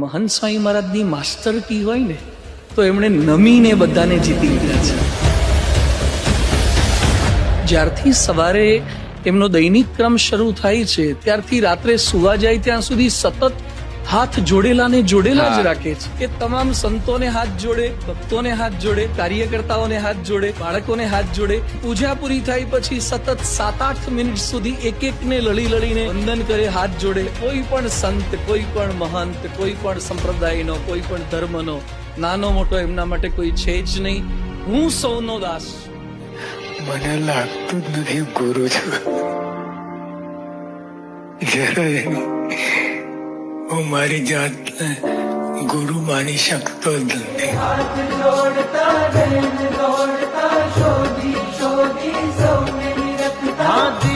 મહંત સ્વામી મહારાજની માસ્ટર કી હોય ને, તો એમણે નમીને બધાને જીતી લીધા છે. જ્યારથી સવારે એમનો દૈનિક ક્રમ શરૂ થાય છે, ત્યારથી રાત્રે સુવા જાય, ત્યાં સુધી સતત હાથ જોડેલા ને જોડેલા જ રાખે છે. કે તમામ સંતોને હાથ જોડે ભક્તોને હાથ જોડે કાર્યકર્તાઓને હાથ જોડે બાળકોને હાથ જોડે પૂજા પૂરી થાય પછી સતત સાત આઠ મિનિટ સુધી એક એક ને લડી લડીને વંદન કરે હાથ જોડે. કોઈ પણ સંત કોઈ પણ મહંત કોઈ પણ સંપ્રદાયનો કોઈ પણ ધર્મનો નાનો મોટો એમના માટે કોઈ છે જ નહીં. હું સૌનો દાસ. મને લાગતું જ નથી ગુરુ છું. જરાય वो हमारी जात ने गुरु मानी शक्तो दंदी हाँ